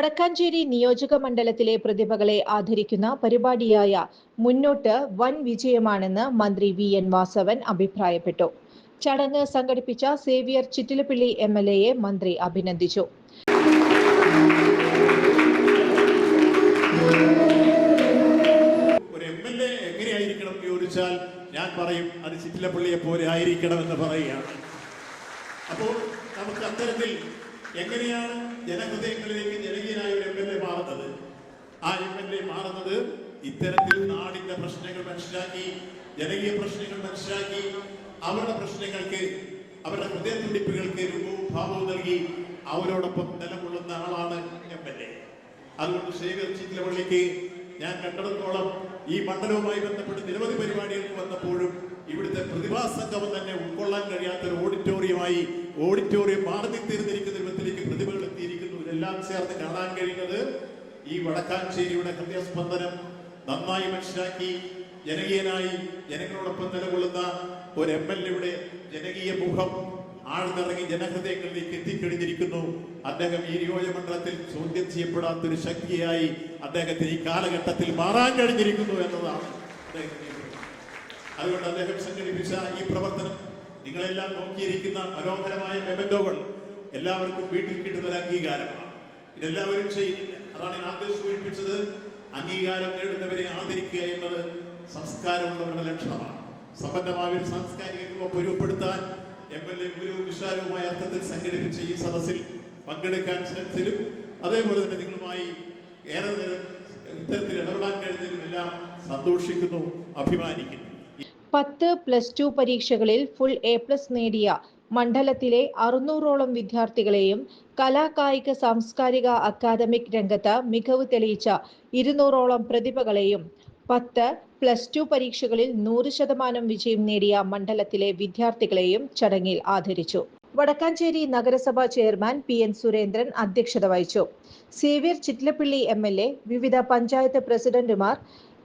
Vadakkanchery നിയോജക മണ്ഡലത്തിലെ പ്രതിഭകളെ ആദരിക്കുന്ന പരിപാടിയായ മുന്നോട്ട് വൻ വിജയമാണെന്ന് മന്ത്രി വി എൻ വാസവൻ അഭിപ്രായപ്പെട്ടു. ചടങ്ങ് സംഘടിപ്പിച്ച സേവിയർ ചിറ്റിലപ്പിള്ളി എം എൽ എയെ മന്ത്രി അഭിനന്ദിച്ചു. ഞാൻ പറയും അത് ചിറ്റിലപ്പള്ളിയെ പോലെ ആയിരിക്കണം എന്ന് പറയുകയാണ്. അപ്പോൾ നമുക്ക് അത്തരത്തിൽ എങ്ങനെയാണ് ജനഹൃദയങ്ങളിലേക്ക് ജനകീയനായ ഒരു എം എൽ എ മാറുന്നത്? ആ എം എൽ എ മാറുന്നത് ഇത്തരത്തിൽ നാടിന്റെ പ്രശ്നങ്ങൾ മനസ്സിലാക്കി ജനകീയ പ്രശ്നങ്ങൾ മനസ്സിലാക്കി അവരുടെ പ്രശ്നങ്ങൾക്ക് അവരുടെ ഹൃദയത്തുടിപ്പുകൾക്ക് രൂപവും ഭാവവും നൽകി അവരോടൊപ്പം നിലകൊള്ളുന്ന ആളാണ് എം എൽ എ. അതുകൊണ്ട് ശേഖർ ചിറ്റിലപ്പള്ളിക്ക് ഞാൻ കണ്ടിടത്തോളം ഈ മണ്ഡലവുമായി ബന്ധപ്പെട്ട് നിരവധി പരിപാടികൾക്ക് വന്നപ്പോഴും ഇവിടുത്തെ പ്രതിഭാസംഗമം തന്നെ ഉൾക്കൊള്ളാൻ കഴിയാത്ത ഒരു ഓഡിറ്റോറിയമായി ഓഡിറ്റോറിയം മാറി തീർന്നിരിക്കുന്ന രൂപത്തിലേക്ക് പ്രതിഭകൾ എത്തിയിരിക്കുന്നു. ഇതെല്ലാം ചേർന്ന് കാണാൻ കഴിയുന്നത് ഈ വടക്കാഞ്ചേരിയുടെ ഹൃദയസ്പന്ദനം നന്നായി മനസ്സിലാക്കി ജനകീയനായി ജനങ്ങളോടൊപ്പം നിലകൊള്ളുന്ന ഒരു എം എൽ എയുടെ ജനകീയ മുഖം ആഴ്ന്നിറങ്ങി ജനഹൃദയങ്ങളിലേക്ക് എത്തിക്കഴിഞ്ഞിരിക്കുന്നു. അദ്ദേഹം ഈ നിയോജകമണ്ഡലത്തിൽ ചോദ്യം ചെയ്യപ്പെടാത്ത ഒരു ശക്തിയായി അദ്ദേഹത്തിന് ഈ കാലഘട്ടത്തിൽ മാറാൻ കഴിഞ്ഞിരിക്കുന്നു എന്നതാണ് അതുകൊണ്ട് അദ്ദേഹം സംഘടിപ്പിച്ച ഈ പ്രവർത്തനം നിങ്ങളെല്ലാം നോക്കിയിരിക്കുന്ന മനോഹരമായ മെമന്റോകൾ എല്ലാവർക്കും വീട്ടിൽ കിട്ടുന്ന ഒരു അംഗീകാരമാണ്. ഇതെല്ലാവരും ചെയ്യുന്നില്ല. അതാണ് ഞാൻ ആദ്യം സൂചിപ്പിച്ചത്. അംഗീകാരം നേടുന്നവരെ ആദരിക്കുക എന്നത് സംസ്കാരമുള്ളവരുടെ ലക്ഷണമാണ്. സമ്പന്നമായ ഒരു സാംസ്കാരിക രൂപം പൊരുപ്പെടുത്താൻ എം എൽ എ ഗുരു വിശാലവുമായ അർത്ഥത്തിൽ സംഘടിപ്പിച്ച ഈ സദസ്സിൽ പങ്കെടുക്കാൻ ശ്രമിച്ചതിലും അതേപോലെ തന്നെ നിങ്ങളുമായി ഏറെ നേരം ഇത്തരത്തിൽ ഇടപെടാൻ കഴിഞ്ഞതിലും എല്ലാം സന്തോഷിക്കുന്നു അഭിമാനിക്കുന്നു. പത്ത് പ്ലസ് ടു പരീക്ഷകളിൽ ഫുൾ എ പ്ലസ് നേടിയ മണ്ഡലത്തിലെ അറുന്നൂറോളം വിദ്യാർത്ഥികളെയും കലാകായിക സാംസ്കാരിക അക്കാദമിക് രംഗത്ത് മികവ് തെളിയിച്ച ഇരുന്നൂറോളം പ്രതിഭകളെയും പത്ത് പ്ലസ് ടു പരീക്ഷകളിൽ നൂറ് ശതമാനം വിജയം നേടിയ മണ്ഡലത്തിലെ വിദ്യാർത്ഥികളെയും ചടങ്ങിൽ ആദരിച്ചു. വടക്കാഞ്ചേരി നഗരസഭാ ചെയർമാൻ പി എൻ സുരേന്ദ്രൻ അധ്യക്ഷത വഹിച്ചു. Xavier Chittilappilly M L A വിവിധ പഞ്ചായത്ത് പ്രസിഡന്റുമാർ